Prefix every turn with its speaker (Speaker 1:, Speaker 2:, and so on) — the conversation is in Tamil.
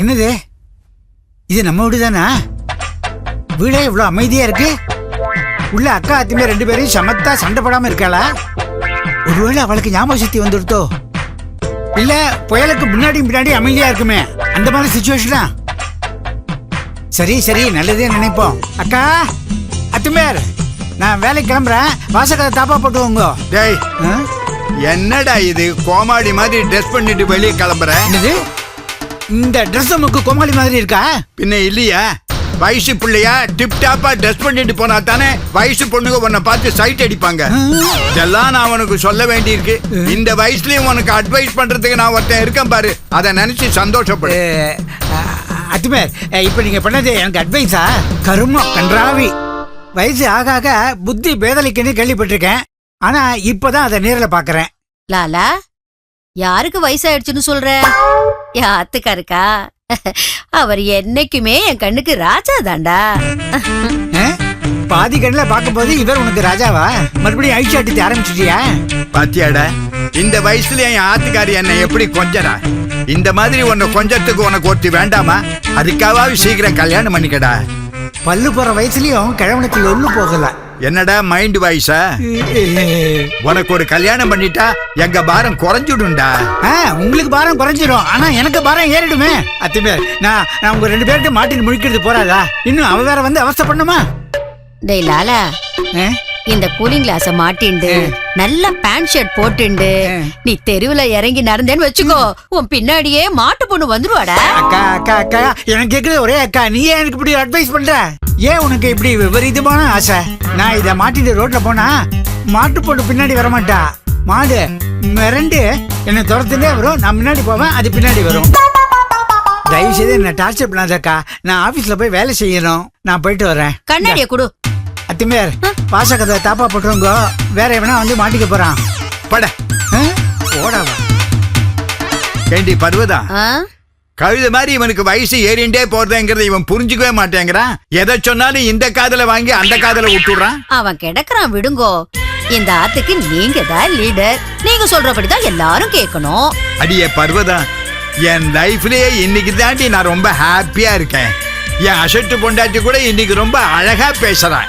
Speaker 1: என்னது? இது நம்ம வீடு தானா வீடே இவ்வளோ அமைதியா இருக்கு. உள்ள அக்கா அத்திமே ரெண்டு பேரும் சமத்தா சண்டை போடாம இருக்காளா? ஒருவேளை அவளுக்கு ஞாபக சக்தி வந்துடுத்தோ? இல்ல புயலுக்கு முன்னாடி பின்னாடி அமைதியா இருக்குமே. அந்த மாதிரி சுச்சுவேஷனா சரி சரி நல்லதே நினைப்போம். அக்கா அத்துமேர் நான் வேலைக்கு கிளம்புறேன். வாசக்கதை தாப்பா போட்டுவோங்க
Speaker 2: டேய்? என்னடா இது? கோமாளி மாதிரி ட்ரெஸ் பண்ணிட்டு வெளியே கிளம்புற?
Speaker 1: என்னது? இந்த ட்ரெஸ் நமக்கு கோமாளி மாதிரி இருக்கா?
Speaker 2: பின்ன இல்லையா. வயசு பிள்ளையா டிப் டாப்பா ட்ரெஸ் பண்ணிட்டு போனா தானே வயசு பொண்ணுங்க உன்னை பார்த்து சைட் அடிப்பாங்க. இதெல்லாம் நான் உனக்கு சொல்ல வேண்டியிருக்கு. இந்த வயசுலயும் உனக்கு அட்வைஸ் பண்றதுக்கு நான் ஒருத்தன் இருக்கேன் பாரு. அதை நினைச்சு சந்தோஷப்படு.
Speaker 1: அத்துமேர் இப்ப நீங்க பண்ணது எனக்கு அட்வைஸா கருமம் கன்றாவி. வயசு ஆக ஆக புத்தி பேதலிக்குன்னு கேள்விப்பட்டிருக்கேன். ஆனா இப்பதான் அதை நேர்ல பாக்குறேன்.
Speaker 3: லாலா யாருக்கு வயசாயிடுச்சுன்னு சொல்ற? என் ஆத்துக்காருக்கா அவர் என்னைக்குமே என் கண்ணுக்கு ராஜா தாண்டா
Speaker 1: பாதி கண்ணில் பார்க்கும்போது இவர் உனக்கு ராஜாவா? மறுபடியும் ஐஷாட்டி ஆரம்பிச்சிட்டியா?
Speaker 2: பாத்தியாடா இந்த வயசுல என் ஆத்துக்காரி என்னை எப்படி கொஞ்சறா? இந்த மாதிரி உன்னை கொஞ்சத்துக்கு உனக்கு ஒருத்தி வேண்டாமா? அதுக்காவது சீக்கிரம் கல்யாணம் பண்ணிக்கடா.
Speaker 1: பல்லு போற வயசுலயும் கிழவனுக்கு ஒண்ணு போகல.
Speaker 2: என்னடா மைண்ட் வாய்ஸா உனக்கு ஒரு கல்யாணம் பண்ணிட்டா எங்க பாரம் குறைஞ்சிடும்டா.
Speaker 1: ஆ, உங்களுக்கு பாரம் குறைஞ்சிரும். ஆனா எனக்கு பாரம் ஏறிடுமே. அத்துமேர் நான் நான் உங்க ரெண்டு பேர்கிட்ட மாட்டின்னு முழிக்கிறது போறாதா? இன்னும் அவ வேற வந்து அவஸ்தை பண்ணுமா
Speaker 3: டேய் லாலா? இந்த கூலிங் கிளாஸ மாட்டிண்டு நல்ல பேண்ட் ஷர்ட் போட்டுண்டு நீ தெருவுல இறங்கி நடந்தேன்னு வச்சுக்கோ. உன் பின்னாடியே மாட்டு பொண்ணு வந்துருவாடா.
Speaker 1: அக்கா அக்கா அக்கா எனக்கு கேக்குறது ஒரே அக்கா. நீ எனக்கு இப்படி அட்வைஸ் பண்ற? ஏன் உனக்கு இப்படி விபரீதமான ஆசை? நான் இதை மாட்டிட்டு ரோட்ல போனா மாட்டு பொண்ணு பின்னாடி வர மாட்டா மாடு மிரண்டு என்னை துரத்துட்டே வரும். நான் முன்னாடி போவேன் அது பின்னாடி வரும். தயவு செய்து என்ன டார்ச்சர் பண்ணாதக்கா. நான் ஆபீஸ்ல போய் வேலை செய்யணும். நான் போயிட்டு வரேன்.
Speaker 3: கண்ணாடிய குடு.
Speaker 1: அத்திமேர் பாசக்கதை தாப்பா போட்டுருங்க. வேற எவனா வந்து மாட்டிக்க போறான்.
Speaker 2: பட.
Speaker 1: ஆ? போடாவா
Speaker 2: ஏண்டி பருவதா?
Speaker 3: ஆ?
Speaker 2: கழுத மாதிரி இவனுக்கு வயசு ஏறிண்டே போறதுங்கிறத இவன் புரிஞ்சுக்கவே மாட்டேங்கிறான். எதை சொன்னாலும் இந்த காதுல வாங்கி அந்த காதுல விட்டுடுறான்.
Speaker 3: அவன் கிடக்குறான் விடுங்கோ. இந்த ஆத்துக்கு நீங்க தான் லீடர் நீங்க சொல்றபடிதான் எல்லாரும் கேட்கணும்.
Speaker 2: அடியே பர்வதா என் லைஃப்லயே இன்னைக்கு தாண்டி நான் ரொம்ப ஹாப்பியா இருக்கேன். என் அசட்டு பொண்டாட்டி கூட இன்னைக்கு ரொம்ப அழகா பேசுறான்